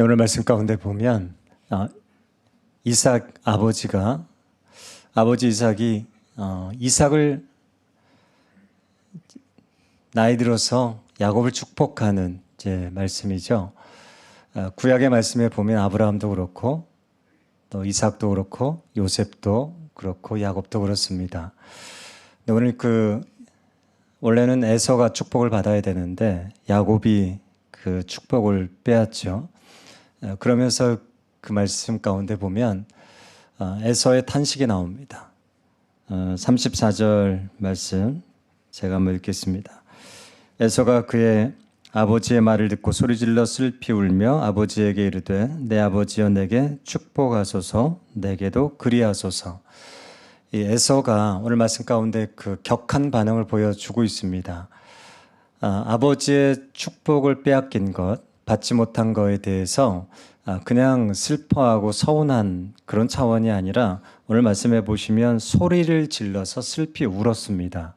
네, 오늘 말씀 가운데 보면 어, 이삭 아버지가 아버지 이삭이 어, 이삭을 나이 들어서 야곱을 축복하는 이제 말씀이죠. 어, 구약의 말씀에 보면 아브라함도 그렇고 또 이삭도 그렇고 요셉도 그렇고 야곱도 그렇습니다. 근데 오늘 그 원래는 에서가 축복을 받아야 되는데 야곱이 그 축복을 빼앗죠. 어, 그러면서 그 말씀 가운데 보면 어, 에서의 탄식이 나옵니다. 어, 34절 말씀 제가 한번 읽겠습니다. 에서가 그의 아버지의 말을 듣고 소리질러 슬피 울며 아버지에게 이르되 내 아버지여 내게 축복하소서 내게도 그리하소서 이 에서가 오늘 말씀 가운데 그 격한 반응을 보여주고 있습니다. 아, 아버지의 축복을 빼앗긴 것, 받지 못한 것에 대해서 아, 그냥 슬퍼하고 서운한 그런 차원이 아니라 오늘 말씀해 보시면 소리를 질러서 슬피 울었습니다.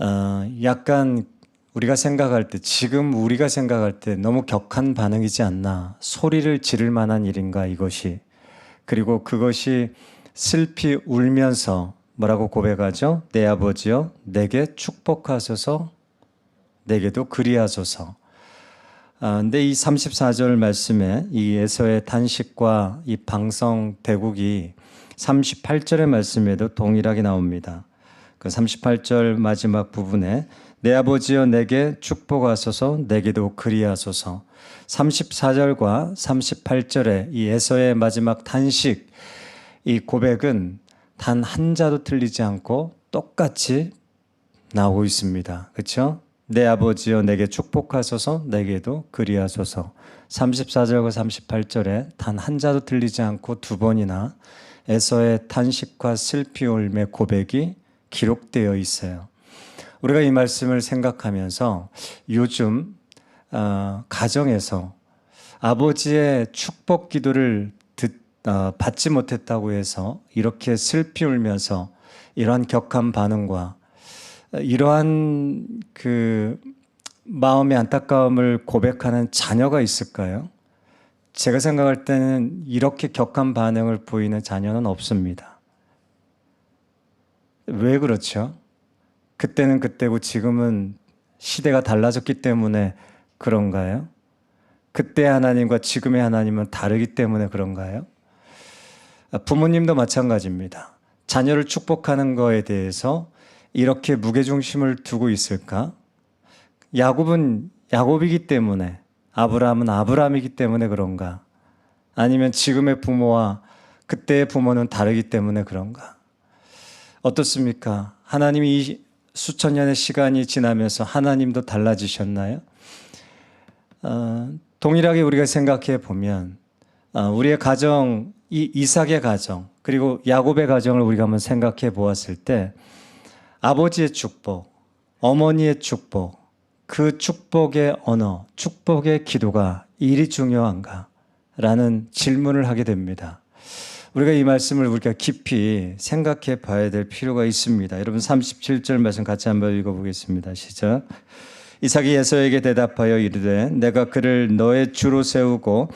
어, 약간 우리가 생각할 때, 지금 우리가 생각할 때 너무 격한 반응이지 않나. 소리를 지를 만한 일인가, 이것이. 그리고 그것이 슬피 울면서 뭐라고 고백하죠? 내 아버지여, 내게 축복하소서, 내게도 그리하소서. 아, 근데 이 34절 말씀에 이 에서의 탄식과 이 방성 대국이 38절의 말씀에도 동일하게 나옵니다. 그 38절 마지막 부분에 내 아버지여 내게 축복하소서 내게도 그리하소서 34절과 38절의 이 에서의 마지막 탄식 이 고백은 단 한 자도 틀리지 않고 똑같이 나오고 있습니다. 그렇죠? 내 아버지여 내게 축복하소서 내게도 그리하소서 34절과 38절에 단 한 자도 틀리지 않고 두 번이나 에서의 탄식과 슬피 울음의 고백이 기록되어 있어요. 우리가 이 말씀을 생각하면서 요즘 어, 가정에서 아버지의 축복 기도를 듣, 어, 받지 못했다고 해서 이렇게 슬피 울면서 이러한 격한 반응과 이러한 그 마음의 안타까움을 고백하는 자녀가 있을까요? 제가 생각할 때는 이렇게 격한 반응을 보이는 자녀는 없습니다. 왜 그렇죠? 그때는 그때고 지금은 시대가 달라졌기 때문에 그런가요? 그때 하나님과 지금의 하나님은 다르기 때문에 그런가요? 부모님도 마찬가지입니다. 자녀를 축복하는 거에 대해서 이렇게 무게중심을 두고 있을까? 야곱은 야곱이기 때문에 아브라함은 아브라함이기 때문에 그런가? 아니면 지금의 부모와 그때의 부모는 다르기 때문에 그런가? 어떻습니까? 하나님이 이 수천 년의 시간이 지나면서 하나님도 달라지셨나요? 어, 동일하게 우리가 생각해 보면 어, 우리의 가정, 이 이삭의 가정 그리고 야곱의 가정을 우리가 한번 생각해 보았을 때 아버지의 축복, 어머니의 축복, 그 축복의 언어, 축복의 기도가 일이 중요한가? 라는 질문을 하게 됩니다. 우리가 이 말씀을 우리가 깊이 생각해 봐야 될 필요가 있습니다. 여러분 37절 말씀 같이 한번 읽어보겠습니다. 시작. 이삭이 에서에게 대답하여 이르되 내가 그를 너의 주로 세우고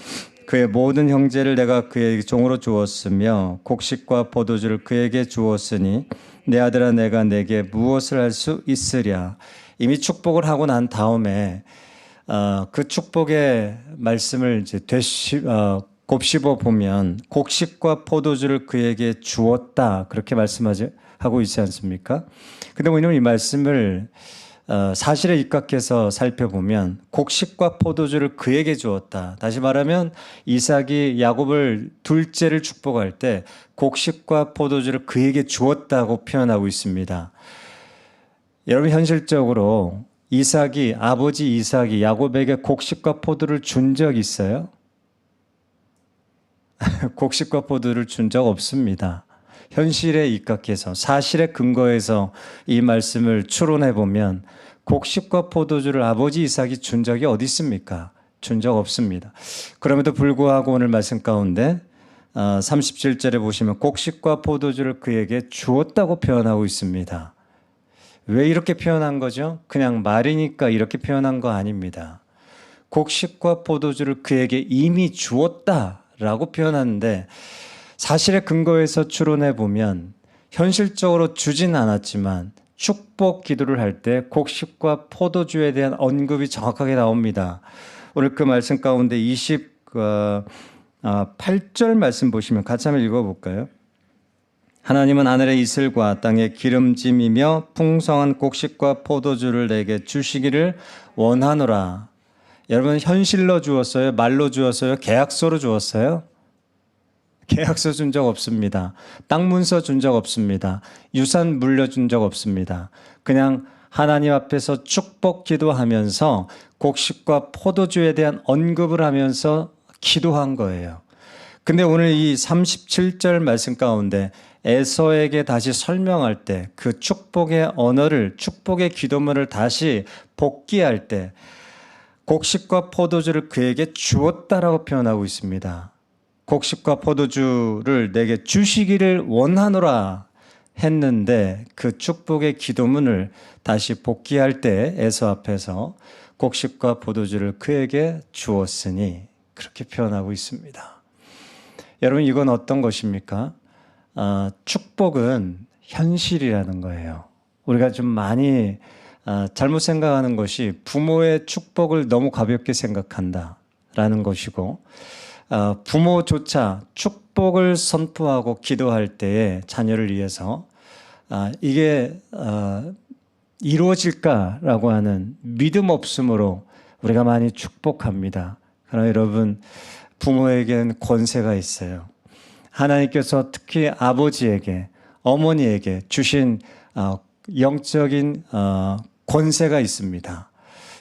그의 모든 형제를 내가 그의 종으로 주었으며 곡식과 포도주를 그에게 주었으니 내 아들아 내가 내게 무엇을 할 수 있으랴 이미 축복을 하고 난 다음에 어, 그 축복의 말씀을 이제 되시, 어, 곱씹어 보면 곡식과 포도주를 그에게 주었다 그렇게 말씀하지 하고 있지 않습니까? 근데 왜냐면 이 말씀을 어, 사실에 입각해서 살펴보면 곡식과 포도주를 그에게 주었다. 다시 말하면 이삭이 야곱을 둘째를 축복할 때 곡식과 포도주를 그에게 주었다고 표현하고 있습니다. 여러분 현실적으로 이삭이 아버지 이삭이 야곱에게 곡식과 포도를 준 적 있어요? 곡식과 포도를 준 적 없습니다. 현실에 입각해서 사실에 근거해서 이 말씀을 추론해 보면 곡식과 포도주를 아버지 이삭이 준 적이 어디 있습니까? 준 적 없습니다. 그럼에도 불구하고 오늘 말씀 가운데 37절에 어, 보시면 곡식과 포도주를 그에게 주었다고 표현하고 있습니다. 왜 이렇게 표현한 거죠? 그냥 말이니까 이렇게 표현한 거 아닙니다. 곡식과 포도주를 그에게 이미 주었다라고 표현하는데 사실의 근거에서 추론해 보면 현실적으로 주진 않았지만 축복 기도를 할 때 곡식과 포도주에 대한 언급이 정확하게 나옵니다. 오늘 그 말씀 가운데 28절 말씀 보시면 같이 한번 읽어볼까요? 하나님은 하늘의 이슬과 땅의 기름짐이며 풍성한 곡식과 포도주를 내게 주시기를 원하노라. 여러분 현실로 주었어요? 말로 주었어요? 계약서로 주었어요? 계약서 준 적 없습니다. 땅 문서 준 적 없습니다. 유산 물려준 적 없습니다. 그냥 하나님 앞에서 축복 기도하면서 곡식과 포도주에 대한 언급을 하면서 기도한 거예요. 근데 오늘 이 37절 말씀 가운데 에서에게 다시 설명할 때 그 축복의 언어를 축복의 기도문을 다시 복귀할 때 곡식과 포도주를 그에게 주었다라고 표현하고 있습니다. 곡식과 포도주를 내게 주시기를 원하노라 했는데 그 축복의 기도문을 다시 복귀할 때 에서 앞에서 곡식과 포도주를 그에게 주었으니 그렇게 표현하고 있습니다. 여러분 이건 어떤 것입니까? 아, 축복은 현실이라는 거예요. 우리가 좀 많이 아, 잘못 생각하는 것이 부모의 축복을 너무 가볍게 생각한다라는 것이고 아, 부모조차 축복을 선포하고 기도할 때에 자녀를 위해서 아, 이게 아, 이루어질까라고 하는 믿음 없음으로 우리가 많이 축복합니다. 그러나 여러분 부모에게는 권세가 있어요. 하나님께서 특히 아버지에게 어머니에게 주신 어, 영적인 어, 권세가 있습니다.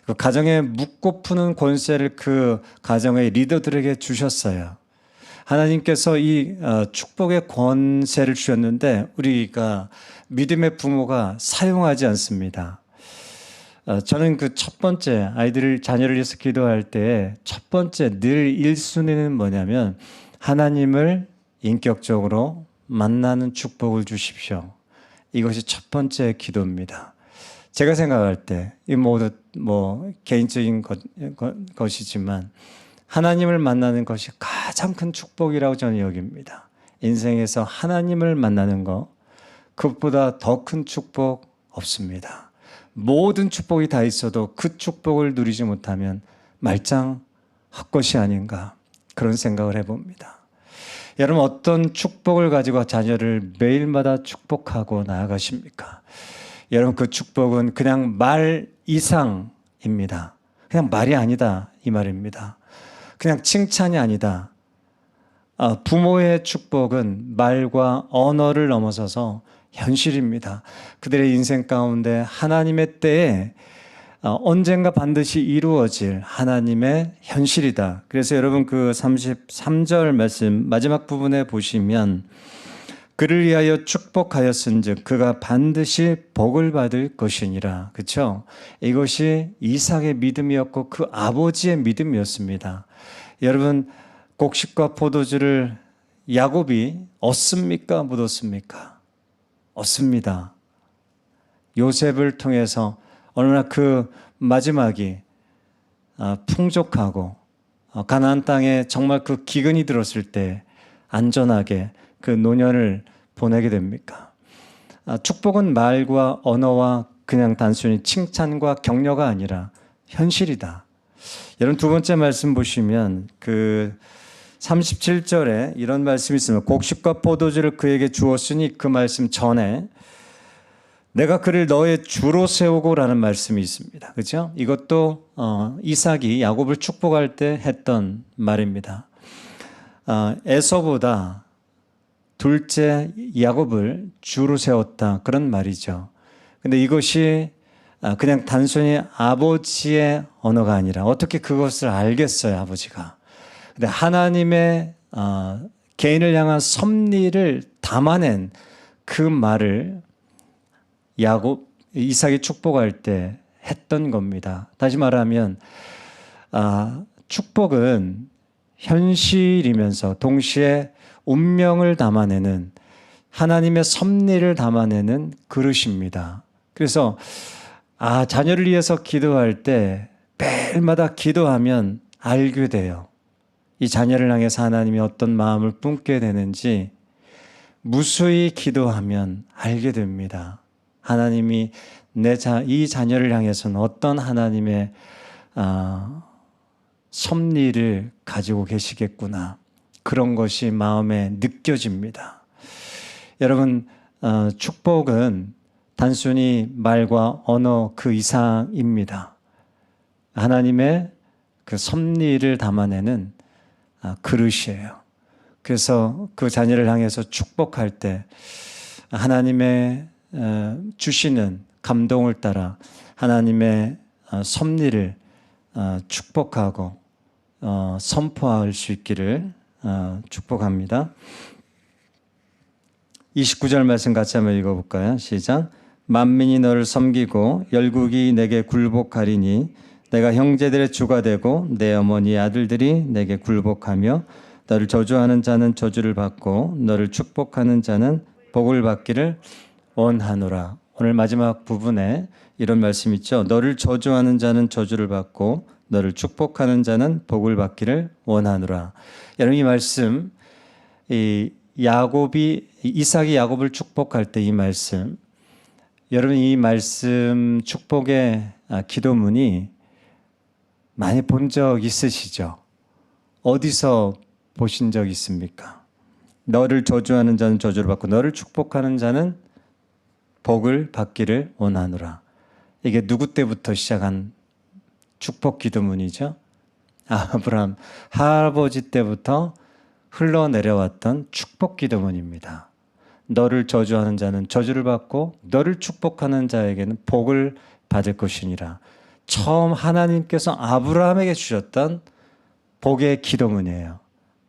그 가정에 묻고 푸는 권세를 그 가정의 리더들에게 주셨어요. 하나님께서 이 어, 축복의 권세를 주셨는데 우리가 믿음의 부모가 사용하지 않습니다. 어, 저는 그 첫 번째 아이들을 자녀를 위해서 기도할 때 첫 번째 늘 1순위는 뭐냐면 하나님을 인격적으로 만나는 축복을 주십시오. 이것이 첫 번째 기도입니다. 제가 생각할 때, 이 모두 뭐 개인적인 것, 것이지만, 하나님을 만나는 것이 가장 큰 축복이라고 저는 여깁니다. 인생에서 하나님을 만나는 것, 그것보다 더 큰 축복 없습니다. 모든 축복이 다 있어도 그 축복을 누리지 못하면 말짱 헛것이 아닌가, 그런 생각을 해봅니다. 여러분 어떤 축복을 가지고 자녀를 매일마다 축복하고 나아가십니까? 여러분 그 축복은 그냥 말 이상입니다. 그냥 말이 아니다 이 말입니다. 그냥 칭찬이 아니다. 아, 부모의 축복은 말과 언어를 넘어서서 현실입니다. 그들의 인생 가운데 하나님의 때에 어, 언젠가 반드시 이루어질 하나님의 현실이다. 그래서 여러분 그 33절 말씀 마지막 부분에 보시면 그를 위하여 축복하였은즉 그가 반드시 복을 받을 것이니라. 그렇죠? 이것이 이삭의 믿음이었고 그 아버지의 믿음이었습니다. 여러분 곡식과 포도주를 야곱이 얻습니까? 못 얻습니까? 얻습니다. 요셉을 통해서 어느 날 그 마지막이 아, 풍족하고 어, 가나안 땅에 정말 그 기근이 들었을 때 안전하게 그 노년을 보내게 됩니까? 아, 축복은 말과 언어와 그냥 단순히 칭찬과 격려가 아니라 현실이다. 여러분 두 번째 말씀 보시면 그 37절에 이런 말씀이 있습니다. 곡식과 포도주를 그에게 주었으니 그 말씀 전에 내가 그를 너의 주로 세우고라는 말씀이 있습니다. 그렇죠? 이것도 어, 이삭이 야곱을 축복할 때 했던 말입니다. 어, 에서보다 둘째 야곱을 주로 세웠다 그런 말이죠. 근데 이것이 아, 그냥 단순히 아버지의 언어가 아니라 어떻게 그것을 알겠어요, 아버지가. 근데 하나님의 어, 개인을 향한 섭리를 담아낸 그 말을 야곱 이삭이 축복할 때 했던 겁니다. 다시 말하면 아, 축복은 현실이면서 동시에 운명을 담아내는 하나님의 섭리를 담아내는 그릇입니다. 그래서 아 자녀를 위해서 기도할 때 매일마다 기도하면 알게 돼요. 이 자녀를 향해서 하나님이 어떤 마음을 품게 되는지 무수히 기도하면 알게 됩니다. 하나님이 내 자, 이 자녀를 향해서는 어떤 하나님의 아, 섭리를 가지고 계시겠구나. 그런 것이 마음에 느껴집니다. 여러분, 어, 축복은 단순히 말과 언어 그 이상입니다. 하나님의 그 섭리를 담아내는 아, 그릇이에요. 그래서 그 자녀를 향해서 축복할 때 하나님의 어, 주시는 감동을 따라 하나님의 어, 섭리를 어, 축복하고 어, 선포할 수 있기를 어, 축복합니다. 29절 말씀 같이 한번 읽어볼까요? 시작. 만민이 너를 섬기고 열국이 내게 굴복하리니 내가 형제들의 주가 되고 내 어머니 아들들이 내게 굴복하며 너를 저주하는 자는 저주를 받고 너를 축복하는 자는 복을 받기를 원하노라. 오늘 마지막 부분에 이런 말씀 있죠. 너를 저주하는 자는 저주를 받고 너를 축복하는 자는 복을 받기를 원하노라. 여러분 이 말씀 이 야곱이 이삭이 야곱을 축복할 때 이 말씀 여러분 이 말씀 축복의 아, 기도문이 많이 본 적 있으시죠? 어디서 보신 적 있습니까? 너를 저주하는 자는 저주를 받고 너를 축복하는 자는 복을 받기를 원하노라. 이게 누구 때부터 시작한 축복 기도문이죠? 아브라함 할아버지 때부터 흘러내려왔던 축복 기도문입니다. 너를 저주하는 자는 저주를 받고 너를 축복하는 자에게는 복을 받을 것이니라. 처음 하나님께서 아브라함에게 주셨던 복의 기도문이에요.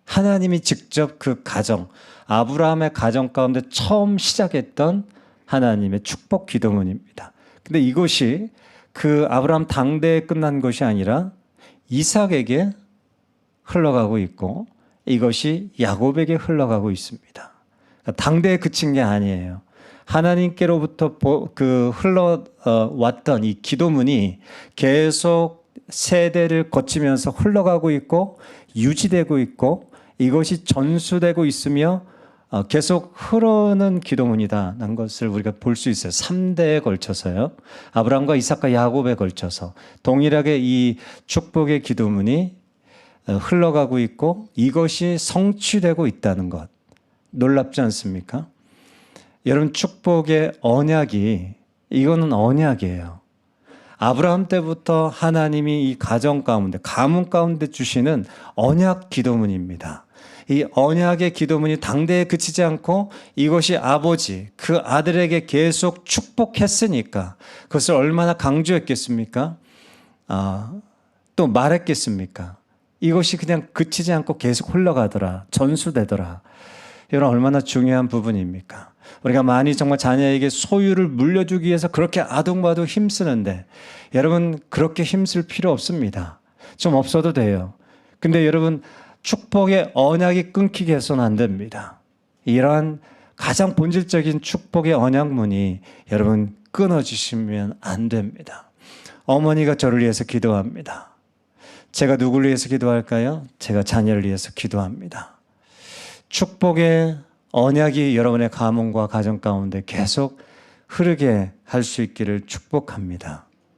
하나님이 직접 그 가정, 아브라함의 가정 가운데 처음 시작했던 하나님의 축복 기도문입니다. 근데 이것이 그 아브라함 당대에 끝난 것이 아니라 이삭에게 흘러가고 있고 이것이 야곱에게 흘러가고 있습니다. 그러니까 당대에 그친 게 아니에요. 하나님께로부터 보- 그 흘러왔던 이 기도문이 계속 세대를 거치면서 흘러가고 있고 유지되고 있고 이것이 전수되고 있으며 어, 계속 흐르는 기도문이다라는 것을 우리가 볼 수 있어요. 3대에 걸쳐서요. 아브라함과 이삭과 야곱에 걸쳐서 동일하게 이 축복의 기도문이 어, 흘러가고 있고 이것이 성취되고 있다는 것. 놀랍지 않습니까? 여러분 축복의 언약이 이거는 언약이에요. 아브라함 때부터 하나님이 이 가정 가운데 가문 가운데 주시는 언약 기도문입니다. 이 언약의 기도문이 당대에 그치지 않고 이것이 아버지 그 아들에게 계속 축복했으니까 그것을 얼마나 강조했겠습니까? 아, 또 말했겠습니까? 이것이 그냥 그치지 않고 계속 흘러가더라. 전수되더라. 이런 얼마나 중요한 부분입니까? 우리가 많이 정말 자녀에게 소유를 물려주기 위해서 그렇게 아둥바둥 힘쓰는데 여러분 그렇게 힘쓸 필요 없습니다. 좀 없어도 돼요. 근데 여러분 축복의 언약이 끊기게 해서는 안 됩니다. 이러한 가장 본질적인 축복의 언약문이 여러분 끊어지시면 안 됩니다. 어머니가 저를 위해서 기도합니다. 제가 누구를 위해서 기도할까요? 제가 자녀를 위해서 기도합니다. 축복의 언약이 여러분의 가문과 가정 가운데 계속 흐르게 할 수 있기를 축복합니다.